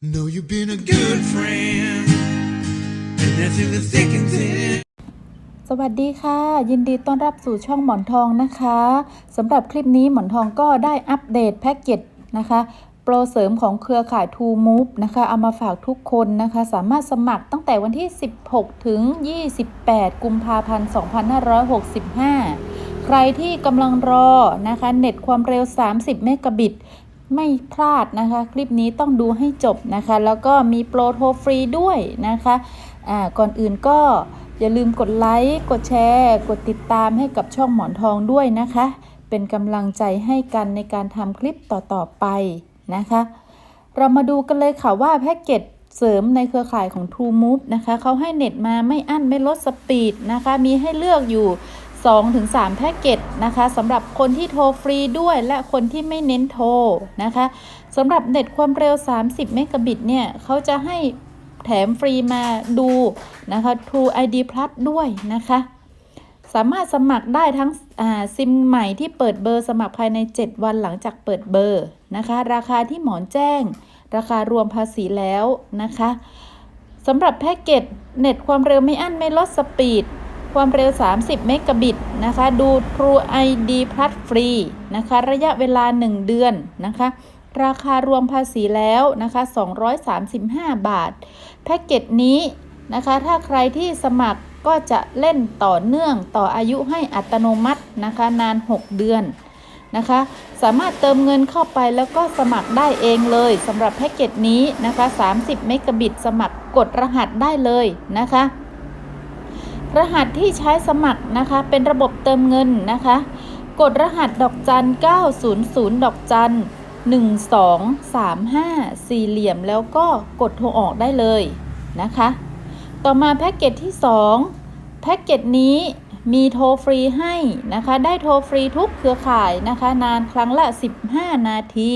Know you've been a good friend, and that's in the thick and thin. สวัสดีค่ะ ยินดีต้อนรับสู่ช่องหมอนทองนะคะสำหรับคลิปนี้หมอนทองก็ได้อัปเดตแพ็กเกจนะคะโปรเสริมของเครือข่าย t o Move นะคะ เอามาฝากทุกคนนะคะ สามารถสมัครตั้งแต่วันที่ 16 ถึง 28 กุมภาพันธ์ 2565 ใครที่กำลังรอนะคะ เน็ตความเร็ว 30 เมกะบิต ไม่พลาดนะคะ คลิปนี้ต้องดูให้จบนะคะ แล้วก็มีโปรโทรฟรีด้วยนะคะอ่าก่อนอื่นก็อย่าลืมกดไลค์กดแชร์ กดติดตามให้กับช่องหมอนทองด้วยนะคะ เป็นกำลังใจให้กันในการทำคลิปต่อๆไปนะคะ เรามาดูกันเลยค่ะว่าแพ็กเกจเสริมในเครือข่ายของ True Move นะคะเขาให้เน็ตมาไม่อั้นไม่ลดสปีดนะคะ มีให้เลือกอยู่ 2-3 แพ็กเกจนะคะสำหรับคนที่โทรฟรีด้วยและคนที่ไม่เน้นโทรนะคะสำหรับเน็ตความเร็ว 30 เมกะบิตเนี่ยเขาจะให้แถมฟรีมาดูนะคะ True ID Plus ด้วยนะคะ สามารถสมัครได้ทั้งซิมใหม่ที่เปิดเบอร์สมัครภายใน 7 วันหลังจากเปิดเบอร์นะคะ ราคาที่หมอนแจ้ง ราคารวมภาษีแล้วนะคะสำหรับแพ็กเกจเน็ตความเร็วไม่อั้นไม่ลดสปีด ความเร็ว 30 เมกะบิตนะคะ ดู True ID Plus ฟรีนะคะ ระยะเวลา 1 เดือนนะคะ ราคารวมภาษีแล้วนะคะ 235 บาท แพ็กเกจนี้นะคะ ถ้าใครที่สมัครก็จะเล่นต่อเนื่องต่ออายุให้อัตโนมัตินะคะ นาน 6 เดือนนะคะ สามารถเติมเงินเข้าไปแล้วก็สมัครได้เองเลยสำหรับแพ็กเกจนี้นะคะ 30 เมกะบิต สมัครกดรหัสได้เลยนะคะ รหัสที่ใช้สมัครนะคะ เป็นระบบเติมเงินนะคะ กดรหัสดอกจัน 900 ดอกจัน 1235 สี่เหลี่ยมแล้วก็กดโทรออกได้เลยนะคะ ต่อมาแพ็กเกจที่ 2 แพ็กเกจนี้มีโทรฟรีให้นะคะ ได้โทรฟรีทุกเครือข่ายนะคะ นานครั้งละ 15 นาที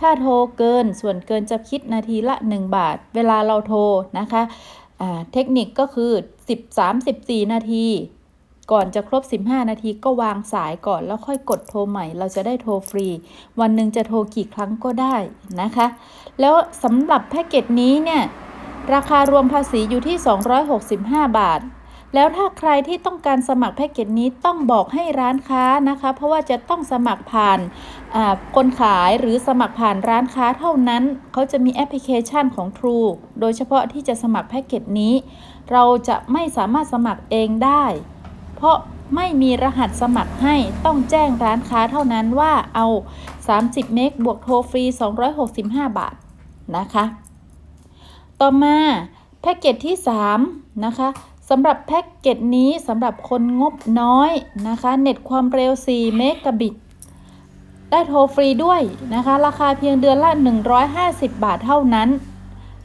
ถ้าโทรเกินส่วนเกินจะคิดนาทีละ 1 บาท เวลาเราโทรนะคะ เทคนิคก็คือ13-14 นาที ก่อนจะครบ 15 นาทีก็วางสายก่อนแล้วค่อยกดโทรใหม่ เราจะได้โทรฟรี วันหนึ่งจะโทรกี่ครั้งก็ได้นะคะ แล้วสำหรับแพ็กเกจนี้เนี่ย ราคารวมภาษีอยู่ที่ 265 บาท แล้วถ้าใครที่ต้องการสมัครแพ็กเกจนี้ต้องบอกให้ร้านค้านะคะ เพราะว่าจะต้องสมัครผ่านคนขายหรือสมัครผ่านร้านค้าเท่านั้น เขาจะมีแอปพลิเคชันของ True โดยเฉพาะที่จะสมัครแพ็กเกจนี้ เราจะไม่สามารถสมัครเองได้ เพราะไม่มีรหัสสมัครให้ต้องแจ้งร้านค้าเท่านั้นว่าเอา 30 เมกบวกโทรฟรี 265 บาทนะคะ ต่อมาแพ็กเกจที่ 3 นะคะ สำหรับแพ็กเกจนี้สำหรับคนงบน้อยนะคะ เน็ตความเร็ว 4 เมกะบิต ได้โทรฟรีด้วยนะคะ ราคาเพียงเดือนละ 150 บาทเท่านั้น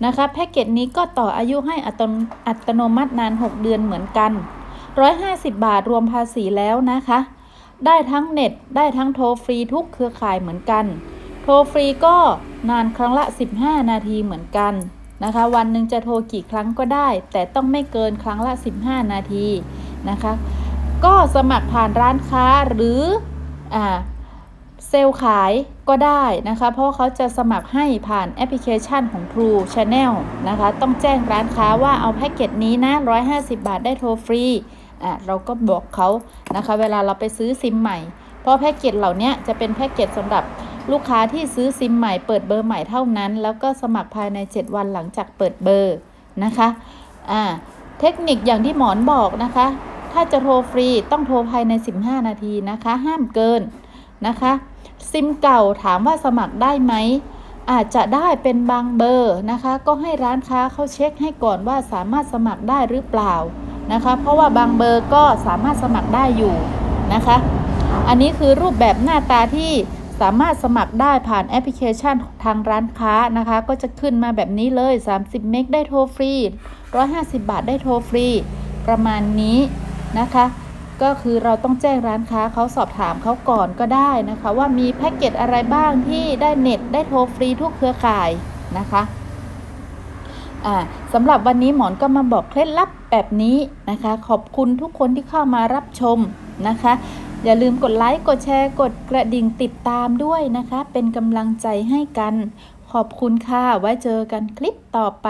นะคะแพ็กเกจนี้ก็ต่ออายุให้อัตโนอัตโนมัตินาน 6 เดือนเหมือนกัน 150 บาทรวมภาษีแล้วนะคะ ได้ทั้งเน็ต ได้ทั้งโทรฟรีทุกเครือข่ายเหมือนกัน โทรฟรีก็นานครั้งละ 15 นาทีเหมือนกัน นะคะ วันหนึ่งจะโทรกี่ครั้งก็ได้ แต่ต้องไม่เกินครั้งละ 15 นาทีนะคะ ก็สมัครผ่านร้านค้าหรืออ่าเซลล์ขายก็ได้นะคะ เพราะเขาจะสมัครให้ผ่านแอปพลิเคชันของ True Channel นะคะ ต้องแจ้งร้านค้าว่าเอาแพ็กเกจนี้นะ 150 บาทได้โทรฟรีอะเราก็บอกเขานะคะ เวลาเราไปซื้อซิมใหม่ เพราะแพ็กเกจเหล่านี้จะเป็นแพ็กเกจสำหรับ ลูกค้าที่ซื้อซิมใหม่เปิดเบอร์ใหม่เท่านั้น แล้วก็สมัครภายใน 7 วันหลังจากเปิดเบอร์นะคะอ่าเทคนิคอย่างที่หมอนบอกนะคะ ถ้าจะโทรฟรีต้องโทรภายใน 15 นาทีนะคะ ห้ามเกินนะคะ ซิมเก่าถามว่าสมัครได้ไหมอาจจะได้เป็นบางเบอร์นะคะ ก็ให้ร้านค้าเขาเช็คให้ก่อนว่าสามารถสมัครได้หรือเปล่านะคะ เพราะว่าบางเบอร์ก็สามารถสมัครได้อยู่นะคะ อันนี้คือรูปแบบหน้าตาที่ สามารถสมัครได้ผ่านแอปพลิเคชันทางร้านค้านะคะ ก็จะขึ้นมาแบบนี้เลย 30 เมกได้โทรฟรี 150 บาทได้โทรฟรี ประมาณนี้นะคะ ก็คือเราต้องแจ้งร้านค้าเขาสอบถามเขาก่อนก็ได้นะคะ ว่ามีแพ็กเกจอะไรบ้างที่ได้เน็ตได้โทรฟรีทุกเครือข่ายนะคะสำหรับวันนี้หมอนก็มาบอกเคล็ดลับแบบนี้นะคะ ขอบคุณทุกคนที่เข้ามารับชมนะคะ อย่าลืมกดไลค์ กดแชร์ กดกระดิ่งติดตามด้วยนะคะ เป็นกำลังใจให้กัน ขอบคุณค่ะ ไว้เจอกันคลิปต่อไป